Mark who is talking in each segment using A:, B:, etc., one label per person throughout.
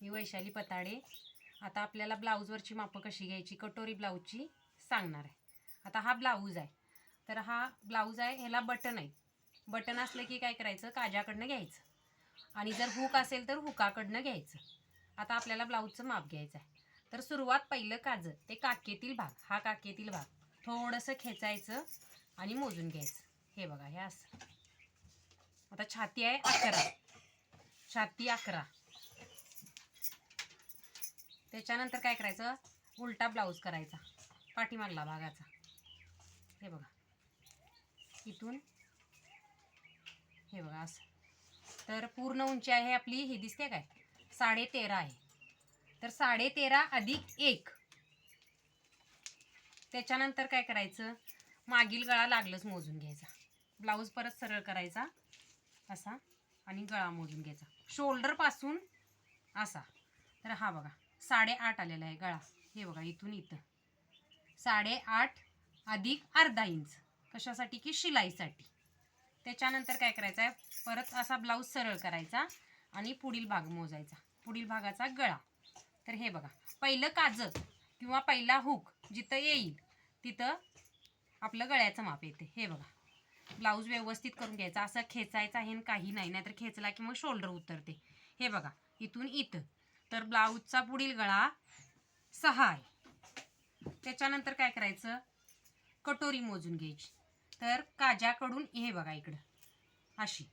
A: मी वैशाली पताडे. आता आपल्याला ब्लाऊजवरची मापं कशी घ्यायची कटोरी ब्लाऊजची सांगणार आहे. आता हा ब्लाऊज आहे. तर हा ब्लाऊज आहे ह्याला बटन आहे. बटन असलं की काय करायचं काजाकडनं घ्यायचं. आणि जर हुक असेल तर हुकाकडनं घ्यायचं. आता आपल्याला ब्लाऊजचं माप घ्यायचं आहे. तर सुरुवात पहिलं काजं ते काकेतील भाग. हा काकेतील भाग. थोडंसं खेचायचं आणि मोजून घ्यायचं. हे बघा हे असं. आता छाती आहे अकरा. छाती अकरा. त्याच्यानंतर काय करायचं? उलटा ब्लाऊज करायचा. पाठीमागला भागाचा. हे बघा. इथून हे बघा असं. तर पूर्ण उंची आहे आपली. ही दिसते काय? साडे तेरा आहे. तर साडे तेरा अधिक एक. त्याच्यानंतर काय करायचं? मागील गळा लागलंच मोजून घ्यायचा. ब्लाऊज परत सरळ करायचा. असा. आणि गळा मोजून घ्यायचा. शोल्डरपासून असा. तर हा बघा. साडेआठ आलेला आहे गळा. हे बघा इथून इथं. साडेआठ अधिक अर्धा इंच. कशासाठी? की शिलाईसाठी. त्याच्यानंतर काय करायचं आहे? परत असा ब्लाऊज सरळ करायचा आणि पुढील भाग मोजायचा. पुढील भागाचा गळा. तर हे बघा पहिलं काजत किंवा पहिला हुक जिथं येईल तिथं आपलं गळ्याचं माप येते. हे बघा ब्लाऊज व्यवस्थित करून घ्यायचा. असं खेचायचा आहे काही नाही नाहीतर खेचला की मग शोल्डर उतरते. हे बघा इथून इथं. तर ब्लाऊजचा पुढील गळा सहा आहे. त्याच्यानंतर काय करायचं? कटोरी मोजून घ्यायची. तर काजाकडून हे बघा इकडं अशी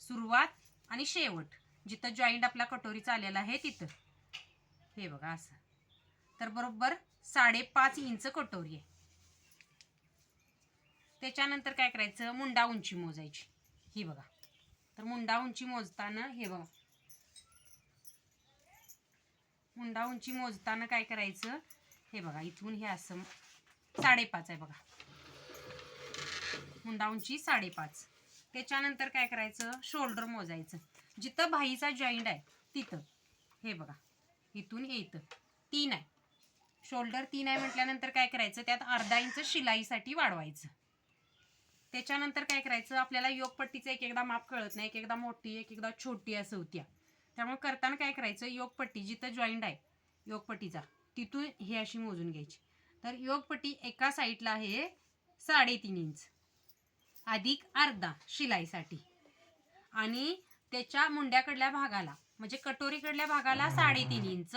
A: सुरुवात आणि शेवट. जिथं जॉईंट आपला कटोरीचा आलेला आहे तिथं. हे बघा असं. तर बरोबर साडेपाच इंच कटोरी आहे. त्याच्यानंतर काय करायचं? मुंडा उंची मोजायची. ही बघा. तर मुंडा उंची मोजताना हे बघा हुंडा उंची मोजताना काय करायचं? हे बघा इथून हे असं साडेपाच आहे बघा. हुंडा उंची साडेपाच. त्याच्यानंतर काय करायचं? शोल्डर मोजायचं. जिथं भाईचा जॉईंट आहे तिथं. हे बघा इथून हे इथं. तीन आहे. शोल्डर तीन आहे म्हटल्यानंतर काय करायचं? त्यात अर्धा इंच शिलाईसाठी वाढवायचं. त्याच्यानंतर काय करायचं? आपल्याला योगपट्टीचं एक एकदा माप कळत नाही. एक एकदा मोठी एक एकदा छोटी असं होत्या. त्यामुळे करताना काय करायचं योगपट्टी जिथं जॉईंट आहे योगपट्टीचा तिथून हे अशी मोजून घ्यायची. तर योगपट्टी एका साईडला आहे साडेतीन इंच अधिक अर्धा शिलाईसाठी. आणि त्याच्या मुंड्याकडल्या भागाला म्हणजे कटोरीकडल्या भागाला साडेतीन इंच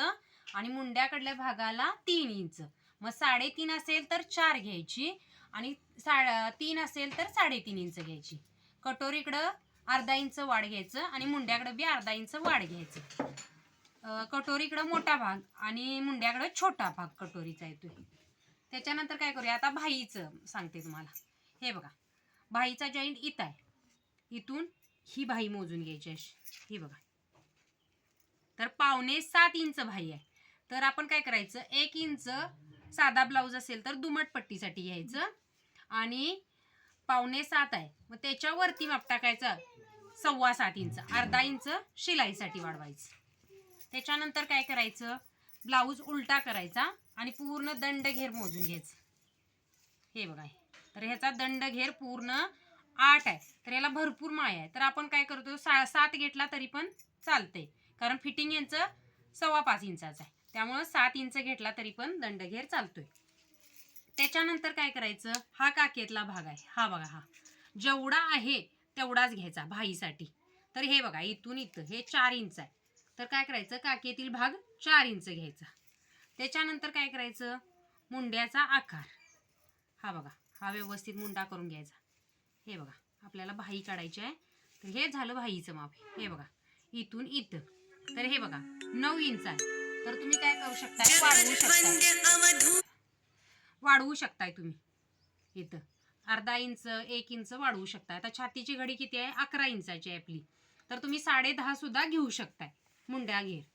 A: आणि मुंड्याकडल्या भागाला तीन इंच मग साडेतीन असेल तर चार घ्यायची आणि सा तीन असेल तर साडेतीन इंच घ्यायची. कटोरीकडं अर्धा इंच वाढ घ्यायचं आणि मुंड्याकडं बी अर्धा इंच वाढ घ्यायचं. कटोरीकडं मोठा भाग आणि मुंड्याकडं छोटा भाग कटोरीचा येतो त्याच्यानंतर काय करूया आता भाईचं सांगते तुम्हाला. हे बघा भाईचा जॉईंट इथं आहे. इथून ही भाई मोजून घ्यायची अशी. ही बघा. तर पावणे सात इंच भाई आहे. तर आपण काय करायचं एक इंच साधा ब्लाऊज असेल तर दुमट पट्टीसाठी घ्यायचं आणि पावणे सात आहे. मग त्याच्यावरती माप टाकायचं. सव्वा सात इंच. अर्धा इंच शिलाईसाठी वाढवायचं. त्याच्यानंतर काय करायचं? ब्लाऊज उलटा करायचा आणि पूर्ण दंड घेर मोजून घ्यायचं. हे बघा. तर ह्याचा दंड घेर पूर्ण आठ आहे. तर याला भरपूर माय आहे. तर आपण काय करतो सा सात घेतला तरी पण चालते कारण फिटिंग यांचं सव्वा पाच इंचाचं आहे. त्यामुळं सात इंच घेतला तरी पण दंडघेर चालतोय. त्याच्यानंतर काय करायचं? हा काकेतला भाग आहे. हा बघा हा. जेवढा आहे तेवढाच घ्यायचा भाईसाठी. तर हे बघा इथून इथं हे चार इंच आहे. तर काय करायचं? काकेतील भाग चार इंच घ्यायचा. त्याच्यानंतर काय करायचं? मुंड्याचा आकार. हा बघा हा व्यवस्थित मुंडा करून घ्यायचा. हे बघा आपल्याला भाई काढायची आहे. तर हे झालं भाईचं माप. हे बघा इथून इथं. तर हे बघा नऊ इंच आहे. तर तुम्ही काय करू शकता? वाढवू शकता. म्हणजे वाढवू शकताय तुम्ही. इथं. अर्धा इंच एक इंच वाढवू शकता आता छातीची घडी किती आहे? अकरा इंचाची आहे आपली. तर तुम्ही साडे दहा सुद्धा घेऊ शकताय. मुंड्या घेर.